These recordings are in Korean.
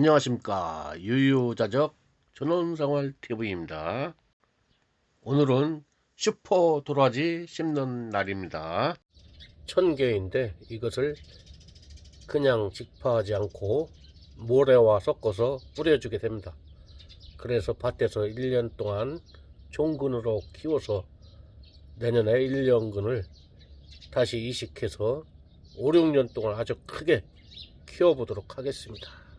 안녕하십니까. 유유자적 전원생활 TV입니다. 오늘은 슈퍼 도라지 심는 날입니다. 천개인데 이것을 그냥 직파하지 않고 모래와 섞어서 뿌려주게 됩니다. 그래서 밭에서 1년 동안 종근으로 키워서 내년에 1년근을 다시 이식해서 5, 6년 동안 아주 크게 키워보도록 하겠습니다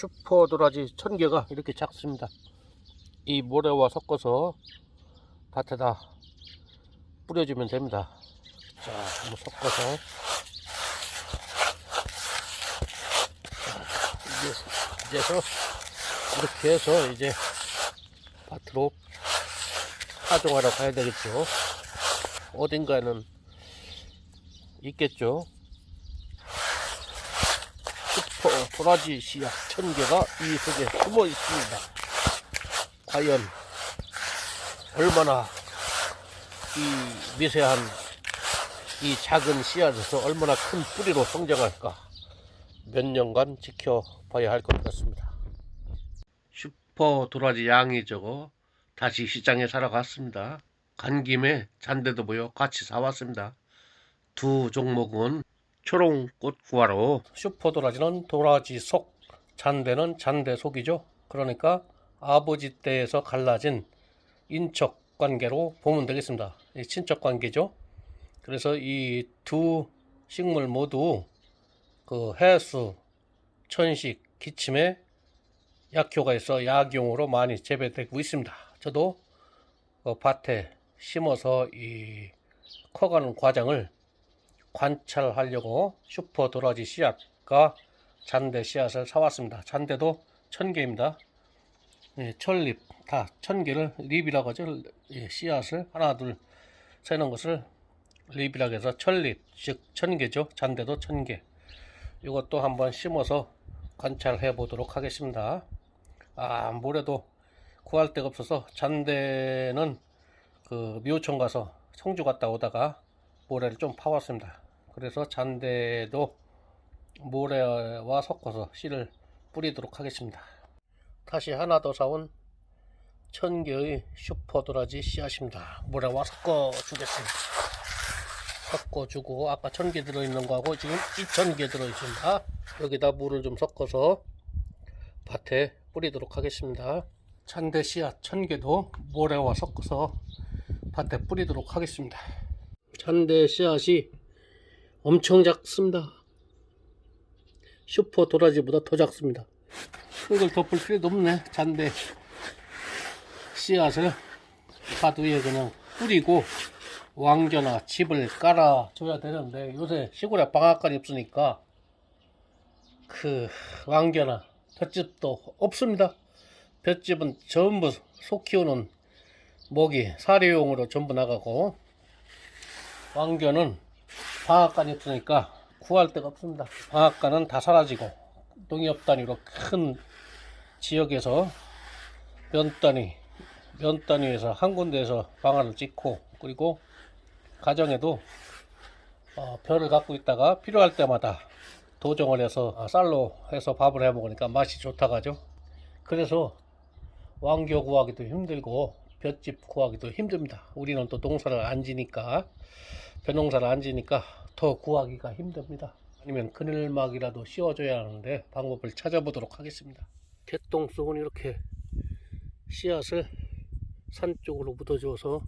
슈퍼 도라지 천 개가 이렇게 작습니다. 이 모래와 섞어서 밭에다 뿌려주면 됩니다. 자, 한번 섞어서 이제서 이렇게 해서 이제 밭으로 파종하러 가야 되겠죠. 어딘가에는 있겠죠. 슈퍼 도라지 씨앗 천 개가 이 속에 숨어 있습니다. 과연 얼마나 이 미세한 이 작은 씨앗에서 얼마나 큰 뿌리로 성장할까 몇 년간 지켜봐야 할 것 같습니다. 슈퍼 도라지 양이 적어 다시 시장에 사러 갔습니다. 간 김에 잔대도 보여 같이 사왔습니다. 두 종목은 초롱꽃 구하러 슈퍼 도라지는 도라지 속, 잔대는 잔대 속이죠. 그러니까 아버지 때에서 갈라진 인척 관계로 보면 되겠습니다. 이 친척 관계죠. 그래서 이 두 식물 모두 그 해수, 천식, 기침에 약효가 있어 약용으로 많이 재배되고 있습니다. 저도 그 밭에 심어서 이 커가는 과정을 관찰하려고 슈퍼 도라지 씨앗과 잔대 씨앗을 사왔습니다. 잔대도 천 개입니다. 예, 철립 다천 개를 립이라고 하죠. 예, 씨앗을 하나 둘 세는 것을 립이라고 해서 철립 즉천 개죠. 잔대도 천 개. 이것도 한번 심어서 관찰해 보도록 하겠습니다. 아 모래도 구할 데가 없어서 잔대는 그 미호촌 가서 청주 갔다 오다가 모래를 좀 파왔습니다. 그래서 잔대도 모래와 섞어서 씨를 뿌리도록 하겠습니다. 다시 하나 더 사온 천 개의 슈퍼도라지 씨앗입니다. 모래와 섞어 주겠습니다. 섞어 주고 아까 천 개 들어있는 거하고 지금 이천 개 들어있습니다. 여기다 물을 좀 섞어서 밭에 뿌리도록 하겠습니다. 잔대 씨앗 천 개도 모래와 섞어서 밭에 뿌리도록 하겠습니다. 잔대 씨앗이 엄청 작습니다. 슈퍼 도라지보다 더 작습니다. 이걸 덮을 필요도 없네. 잔대 씨앗을 밭 위에 그냥 뿌리고 왕겨나 집을 깔아줘야 되는데 요새 시골에 방앗간이 없으니까 그 왕겨나 볏집도 없습니다. 볏집은 전부 소 키우는 모기 사료용으로 전부 나가고 왕겨는 방앗간이 없으니까 구할 데가 없습니다. 방앗간은 다 사라지고 농협 단위로 큰 지역에서 면 단위, 면 단위에서 한 군데에서 방안을 찍고 그리고 가정에도 어, 벼를 갖고 있다가 필요할 때마다 도정을 해서 아, 쌀로 해서 밥을 해 먹으니까 맛이 좋다고 하죠. 그래서 왕겨 구하기도 힘들고 볏집 구하기도 힘듭니다. 우리는 또 농사를 안 지니까 벼농사를 안 지니까 더 구하기가 힘듭니다. 아니면 그늘막이라도 씌워줘야 하는데 방법을 찾아보도록 하겠습니다. 개똥 속은 이렇게 씨앗을 산 쪽으로 묻어줘서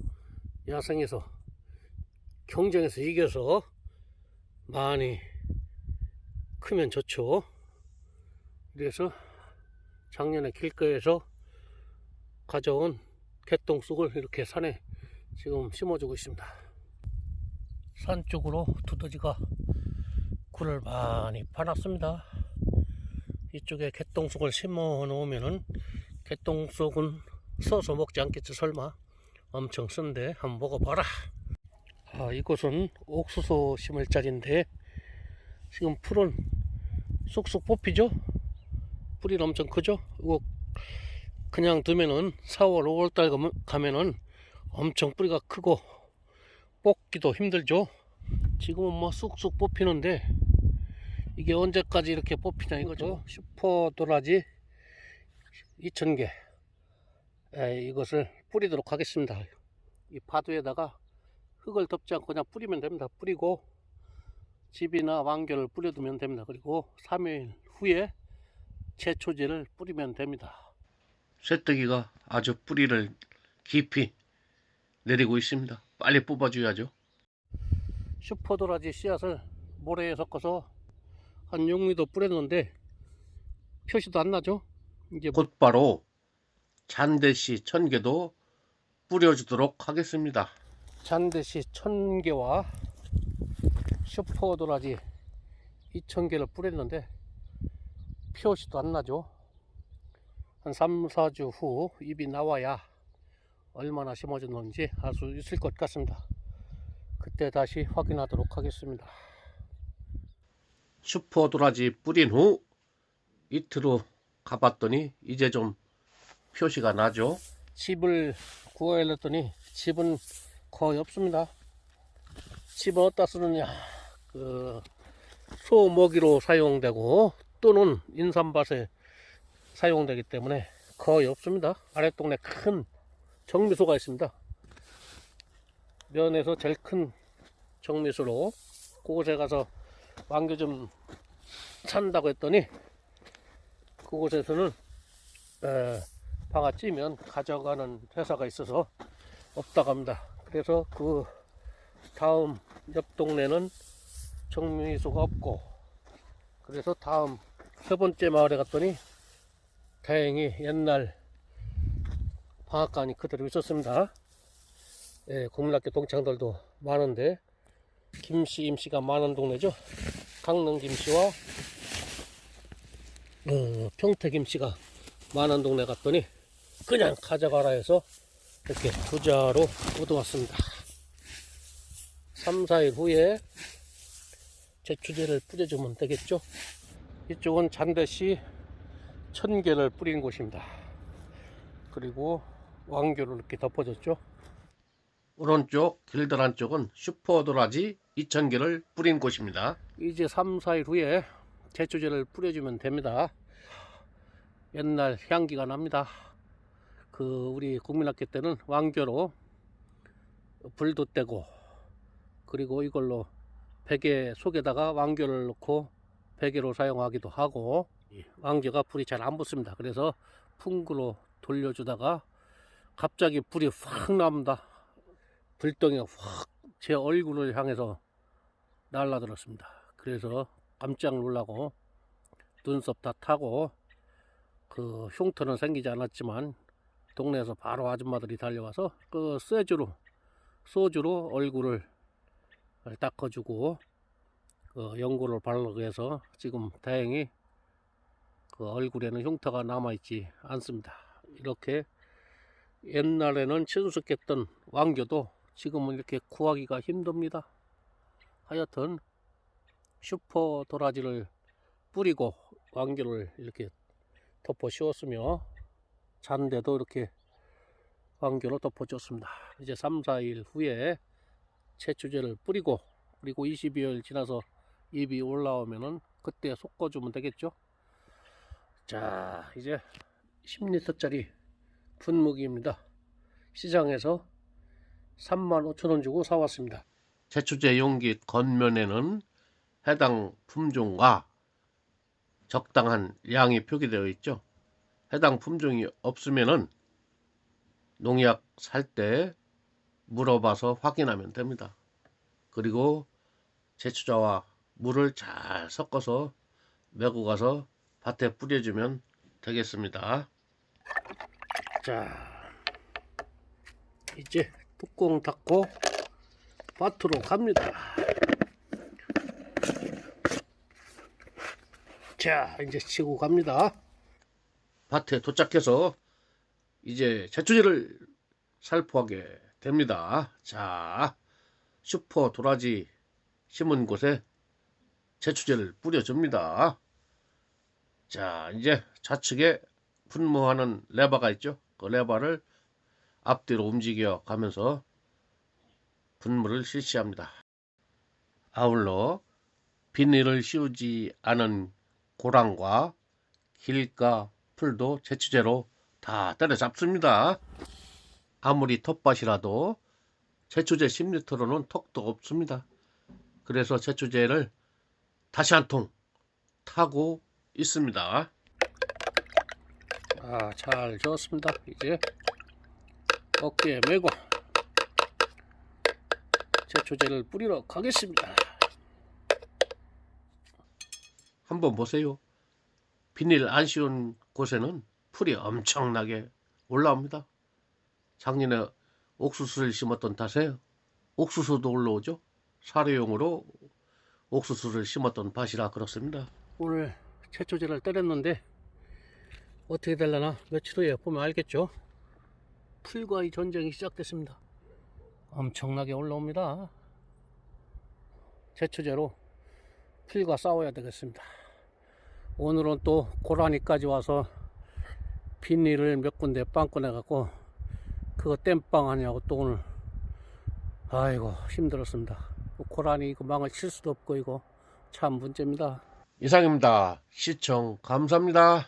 야생에서 경쟁에서 이겨서 많이 크면 좋죠. 그래서 작년에 길가에서 가져온 개똥 쑥을 이렇게 산에 지금 심어주고 있습니다. 산 쪽으로 두더지가 굴을 많이 파놨습니다. 이쪽에 개똥쑥을 심어 놓으면은 개똥쑥은 써서 먹지 않겠지 설마 엄청 쓴데 한번 먹어봐라. 아 이곳은 옥수수 심을 자리인데 지금 풀은 쑥쑥 뽑히죠? 뿌리는 엄청 크죠? 이거 그냥 두면은 4월 5월달 가면은 엄청 뿌리가 크고 뽑기도 힘들죠. 지금은 뭐 쑥쑥 뽑히는데 이게 언제까지 이렇게 뽑히냐 이거죠. 슈퍼 도라지 2,000개. 이것을 뿌리도록 하겠습니다. 이 파도에다가 흙을 덮지 않고 그냥 뿌리면 됩니다. 뿌리고 집이나 왕겨를 뿌려두면 됩니다. 그리고 3일 후에 제초제를 뿌리면 됩니다. 쇠뜨기가 아주 뿌리를 깊이 내리고 있습니다. 빨리 뽑아줘야죠. 슈퍼도라지 씨앗을 모래에 섞어서 한 6미도 뿌렸는데 표시도 안 나죠? 이제 곧바로 잔대시 천개도 뿌려주도록 하겠습니다. 잔대시 천개와 슈퍼도라지 2천개를 뿌렸는데 표시도 안 나죠. 한 3, 4주 후 잎이 나와야 얼마나 심어졌는지 알 수 있을 것 같습니다. 그때 다시 확인하도록 하겠습니다. 슈퍼 도라지 뿌린 후 이틀 후 가봤더니 이제 좀 표시가 나죠. 집을 구워야 했더니 집은 거의 없습니다. 집은 어디다 쓰느냐? 그 소 먹이로 사용되고 또는 인삼밭에 사용되기 때문에 거의 없습니다. 아랫동네 큰 정미소가 있습니다. 면에서 제일 큰 정미소로 그곳에 가서 왕교 좀 산다고 했더니 그곳에서는 에, 방아 찌면 가져가는 회사가 있어서 없다고 합니다. 그래서 그 다음 옆 동네는 정미소가 없고 그래서 다음 세 번째 마을에 갔더니 다행히 옛날 방앗간이 그대로 있었습니다. 예, 국민학교 동창들도 많은데 김씨 임씨가 많은 동네죠. 강릉 김씨와 어, 평택 김씨가 많은 동네 갔더니 그냥 가져가라 해서 이렇게 부자로 얻어왔습니다. 3, 4일 후에 제추제를 뿌려주면 되겠죠. 이쪽은 잔대시 천개를 뿌린 곳입니다. 그리고 왕교를 이렇게 덮어줬죠. 오른쪽 길드란 쪽은 슈퍼도라지 2,000개를 뿌린 곳입니다. 이제 3, 4일 후에 제초제를 뿌려주면 됩니다. 옛날 향기가 납니다. 그 우리 국민학교 때는 왕교로 불도 떼고 그리고 이걸로 베개 속에다가 왕교를 넣고 베개로 사용하기도 하고 왕교가 불이 잘 안 붙습니다. 그래서 풍구로 돌려주다가 갑자기 불이 확 납니다. 불덩이가 확제 얼굴을 향해서 날라들었습니다. 그래서 깜짝 놀라고 눈썹 다 타고 그 흉터는 생기지 않았지만 동네에서 바로 아줌마들이 달려와서 그 쇠주로 소주로 얼굴을 닦아주고 그 연고를 바르고 해서 지금 다행히 그 얼굴에는 흉터가 남아있지 않습니다. 이렇게 옛날에는 친숙했던 왕교도 지금은 이렇게 구하기가 힘듭니다. 하여튼 슈퍼 도라지를 뿌리고 왕교를 이렇게 덮어 씌웠으며 잔데도 이렇게 왕교로 덮어줬습니다. 이제 3, 4일 후에 채추제를 뿌리고 그리고 22일 지나서 잎이 올라오면은 그때 솎아주면 되겠죠. 자 이제 10리터짜리 분무기입니다. 시장에서 35,000원 주고 사왔습니다. 제초제 용기 겉면에는 해당 품종과 적당한 양이 표기되어 있죠. 해당 품종이 없으면은 농약 살 때 물어봐서 확인하면 됩니다. 그리고 제초자와 물을 잘 섞어서 메고 가서 밭에 뿌려주면 되겠습니다. 자, 이제 뚜껑 닫고 밭으로 갑니다. 자, 이제 치고 갑니다. 밭에 도착해서 이제 제초제를 살포하게 됩니다. 자, 슈퍼 도라지 심은 곳에 제초제를 뿌려줍니다. 자, 이제 좌측에 분무하는 레버가 있죠. 그 레버를 앞뒤로 움직여 가면서 분무를 실시합니다. 아울러 비닐을 씌우지 않은 고랑과 길가 풀도 제초제로 다 때려잡습니다. 아무리 텃밭이라도 제초제 10리터로는 턱도 없습니다. 그래서 제초제를 다시 한 통 타고 있습니다. 아, 잘 저었습니다. 이제 어깨에 메고 제초제를 뿌리러 가겠습니다. 한번 보세요. 비닐 안 씌운 곳에는 풀이 엄청나게 올라옵니다. 작년에 옥수수를 심었던 탓에 옥수수도 올라오죠. 사료용으로 옥수수를 심었던 밭이라 그렇습니다. 오늘 제초제를 때렸는데 어떻게 될려나 며칠 후에 보면 알겠죠. 풀과의 전쟁이 시작됐습니다. 엄청나게 올라옵니다. 제초제로 풀과 싸워야 되겠습니다. 오늘은 또 고라니까지 와서 비닐을 몇 군데 빵 꺼내갖고 그거 땜빵 하냐고 또 오늘 아이고 힘들었습니다. 고라니 이거 망을 칠 수도 없고 이거 참 문제입니다. 이상입니다. 시청 감사합니다.